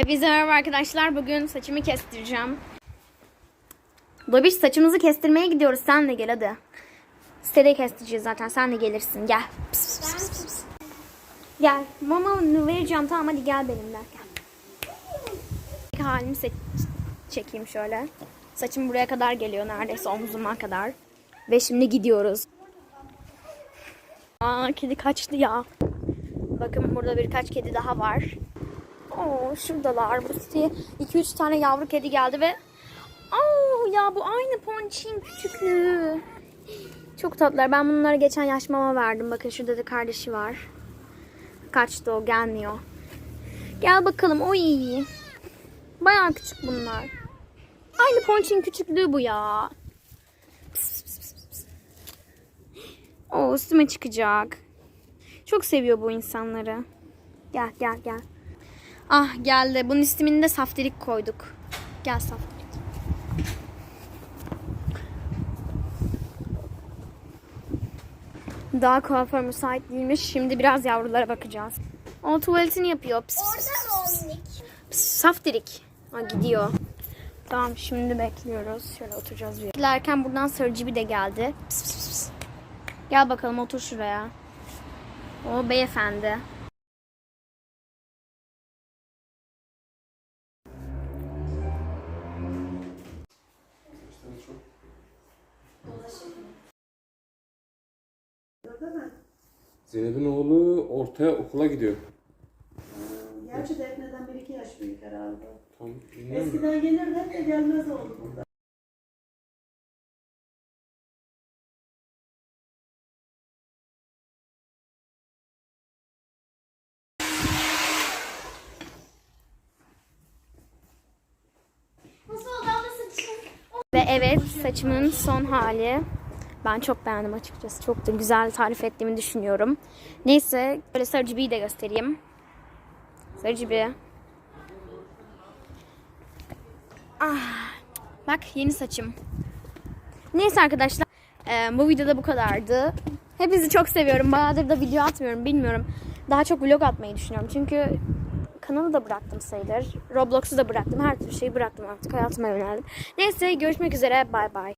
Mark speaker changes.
Speaker 1: Hepinize merhaba arkadaşlar. Bugün saçımı kestireceğim. Babiş saçımızı kestirmeye gidiyoruz. Sen de gel hadi. Sitede kestireceğiz zaten. Sen de gelirsin. Gel. Pıs, pıs, pıs, pıs. Gel. Mamanı vereceğim. Tamam hadi gel benimle. Gel. Halimi çekeyim şöyle. Saçım buraya kadar geliyor. Neredeyse omzuma kadar. Ve şimdi gidiyoruz. Aa kedi kaçtı ya. Bakın burada birkaç kedi daha var. Oo şuradalar. Bu siteye 2-3 tane yavru kedi geldi ve Oo ya bu aynı ponçin küçüklüğü. Çok tatlılar. Ben bunlara geçen yaş mama verdim. Bakın şurada da kardeşi var. Kaçtı o gelmiyor. Gel bakalım o iyi. Bayağı küçük bunlar. Aynı ponçin küçüklüğü bu ya. Pıs. Oo üstüme çıkacak. Çok seviyor bu insanları. Gel gel gel. Ah geldi. Bunun ismini de saftirik koyduk. Gel saftirik. Daha kuaför müsait değilmiş. Şimdi biraz yavrulara bakacağız. O tuvaletini yapıyor. Pıs, pıs, pıs, pıs. Pıs, Saftirik. Ha, gidiyor. Tamam şimdi bekliyoruz. Şöyle oturacağız bir. Beklerken buradan sarıcı bir de geldi. Pıs, pıs, pıs. Gel bakalım otur şuraya. O beyefendi.
Speaker 2: Zeynep'in oğlu ortaya okula gidiyor.
Speaker 3: Gerçi Defne'den bir iki yaş büyük herhalde.
Speaker 2: Tam bilmiyorum.
Speaker 3: Eskiden gelirdi de gelmez oldu burada.
Speaker 1: Ve evet saçımın son hali. Ben çok beğendim açıkçası. Çok da güzel tarif ettiğimi düşünüyorum. Neyse böyle sarı cibiyi de göstereyim. Sarı cibi. Ah, bak yeni saçım. Neyse arkadaşlar. eee, bu videoda bu kadardı. Hepinizi çok seviyorum. Bayağıdır da video atmıyorum bilmiyorum. Daha çok vlog atmayı düşünüyorum. Çünkü kanalı da bıraktım sayılır. Roblox'u da bıraktım. Her türlü şeyi bıraktım artık. Hayatıma yöneldim. Neyse görüşmek üzere. Bay bay.